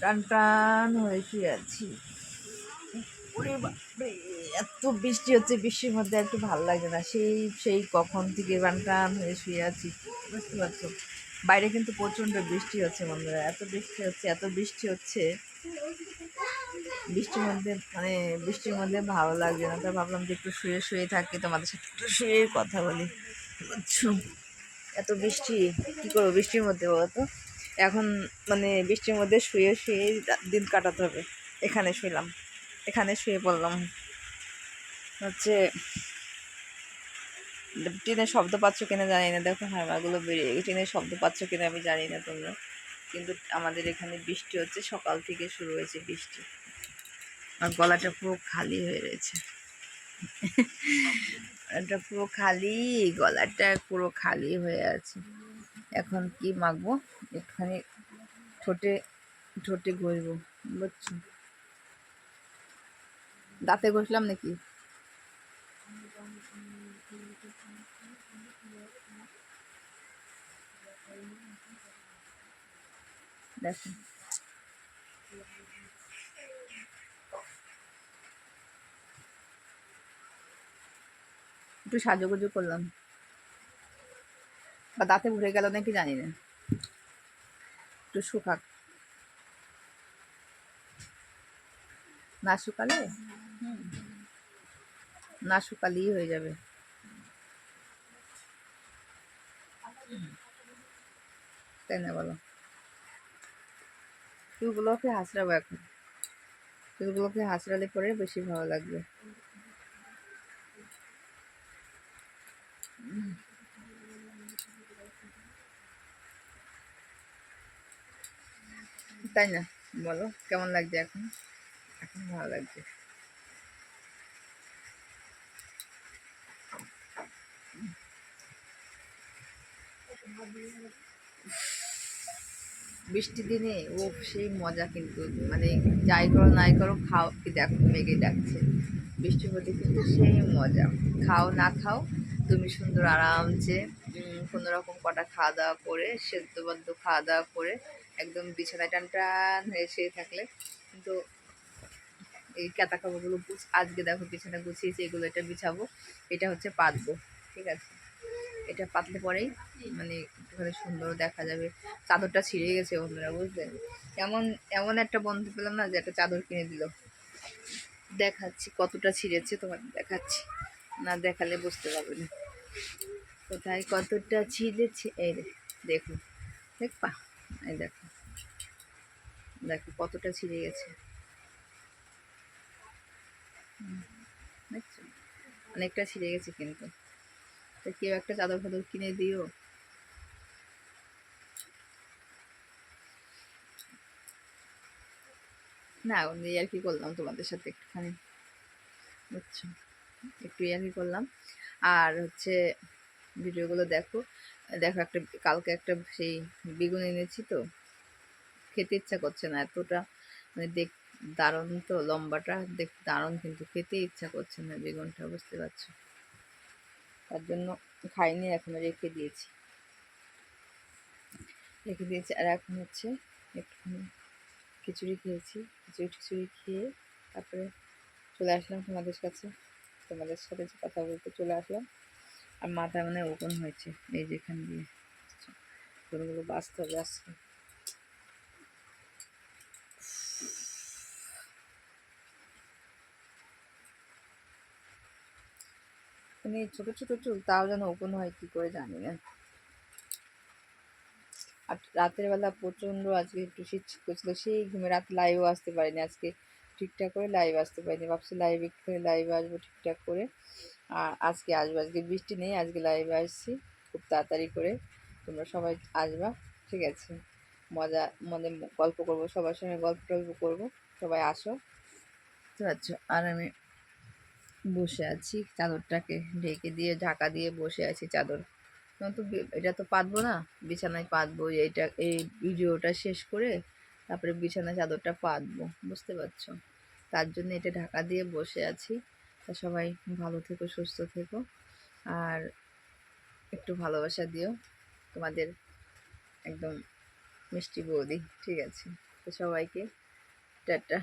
টান টান হয়ে শুয়ে আছি এত বৃষ্টি হচ্ছে, বৃষ্টির মধ্যে একটু ভালো লাগে না। সেই সেই কখন থেকে টান টান হয়ে শুয়ে আছি, বুঝতে পারছ? বাইরে কিন্তু প্রচণ্ড বৃষ্টি হচ্ছে বন্ধুরা, এত বৃষ্টি হচ্ছে, এত বৃষ্টি হচ্ছে। বৃষ্টির মধ্যে মানে বৃষ্টির মধ্যে ভালো লাগছে না। তাই ভাবলাম যে একটু শুয়ে শুয়ে থাকি, তোমাদের সাথে একটু শুয়ে কথা বলি, বুঝছ? এত বৃষ্টি, কী করব বৃষ্টির মধ্যে বলো তো? এখন মানে বৃষ্টির মধ্যে শুয়ে শুয়ে দিন কাটাতে হবে। এখানে শুইলাম, এখানে শুয়ে পড়লাম। হচ্ছে, টিনের শব্দ পাচ্ছ কিনা জানি না। দেখো হারমাগুলো বেরিয়ে গেছে। টিনের শব্দ পাচ্ছ কিনা আমি জানি না তোমরা। কিন্তু আমাদের এখানে বৃষ্টি হচ্ছে, সকাল থেকে শুরু হয়েছে বৃষ্টি। আর গলাটা পুরো খালি হয়ে রয়েছে। এটা পুরো খালি, গলাটা পুরো খালি হয়ে আছে। এখন কি মাখবো? একটুখানি ঠোঁটে ঠোঁটে ঘষবো, বুঝছ? দাঁতে ঘষলাম নাকি? দেখো। একটু সাজুগুজু করলাম। বা দাঁতে ভরে গেল নাকি জানি না। একটু শুকাক। না শুকালে? না শুকালেই হয়ে যাবে। তাই না বলো? চুলগুলোকে হাসড়াবো এখন। চুলগুলোকে হাসড়ালে পরে বেশি ভালো লাগবে। তাই না? বলো কেমন লাগছে এখন? এখন ভালো লাগছে। বৃষ্টির দিনে ও সেই মজা কিন্তু মানে যাই করো নাই করো খাও কি দেখো মেঘে ডাকছে। বৃষ্টির মধ্যে কিন্তু সেই মজা। খাও না খাও তুমি সুন্দর আরামসে উম, কোনো রকম কটা খাওয়া দাওয়া করে সেদ্ধ বদ্ধ খাওয়া দাওয়া করে একদম বিছানায় টান টান হয়ে শুয়ে থাকলে। কিন্তু এই কাতা কাপড়গুলো আজকে দেখো বিছানা গুছিয়েছি এগুলো এটা বিছাবো। এটা হচ্ছে পাতবো ঠিক আছে? এটা পাতলে পরেই মানে একটুখানি সুন্দর দেখা যাবে। চাদরটা ছিঁড়ে গেছে বন্ধুরা বুঝলেন? এমন এমন একটা বন্ধু পেলাম না যে একটা চাদর কিনে দিল। দেখাচ্ছি কতটা ছিঁড়েছে তোমার দেখাচ্ছি। না দেখালে বুঝতে পারবে না কোথায় কতটা ছিঁড়েছে? এই রে, দেখো দেখবা এই দেখো। দেখো কতটা ছিঁড়ে গেছে। অনেকটা ছিঁড়ে গেছে কিন্তু। তো কেউ একটা চাদর ফাদর কিনে দিও। না আর কি করলাম তোমাদের সাথে একটুখানি। বুঝছ একটু আর কি করলাম। আর হচ্ছে, ভিডিওগুলো দেখো। দেখো একটা, কালকে একটা সেই বেগুন এনেছি তো, খেতে ইচ্ছা করছে না এতটা মানে দেখ, দারুণ তো লম্বাটা, দেখ, দারুণ কিন্তু খেতে ইচ্ছা করছে না বেগুনটা, বুঝতে পারছ? তার জন্য খাইনি, এখন রেখে দিয়েছি। রেখে দিয়েছি, আর এখন হচ্ছে একটুখানি খিচুড়ি খেয়েছি, খিচুড়ি টিচুড়ি খেয়ে তারপরে চলে আসলাম তোমাদের কাছে, তোমাদের সাথে কথা বলতে চলে আসলাম। আর মাথা মানে ওপেন হয়েছে। এই যেখান দিয়ে। গরুগুলো বাঁচতে হবে আজকে মানে ছোটো ছোটো চুল, তাও যেন ওপেন হয়, কী করে জানি না। আর রাতের বেলা প্রচণ্ড আজকে একটু শীত করছিল সেই ঘুমে রাত লাইভও আসতে পারিনি। আজকে ঠিকঠাক করে লাইভ আসতে পারিনি। ভাবছি লাইভ করে লাইভে আসব ঠিকঠাক করে। আর আজকে আসব, আজকে বৃষ্টি নেই, আজকে লাইভে আসছি খুব তাড়াতাড়ি করে। তোমরা সবাই আসবা, ঠিক আছে? মজা মানে গল্প করব, সবার সঙ্গে গল্প টল্প করব। সবাই আসো। বুঝতে পারছ আর আমি বসে আছি, চাদরটাকে ঢেকে দিয়ে, ঢাকা দিয়ে বসে আছি চাদর। তো এটা তো পাতবো না, বিছানায় পাতবো। এইটা, এই ভিডিওটা শেষ করে তারপরে বিছানা চাদরটা পাতবো, বুঝতে পারছ? তার জন্য এটা ঢাকা দিয়ে বসে আছি। তা সবাই ভালো থেকো, সুস্থ থেকো। আর একটু ভালোবাসা দিও তোমাদের একদম মিষ্টি বৌদি, ঠিক আছে? তো সবাইকে টাটা।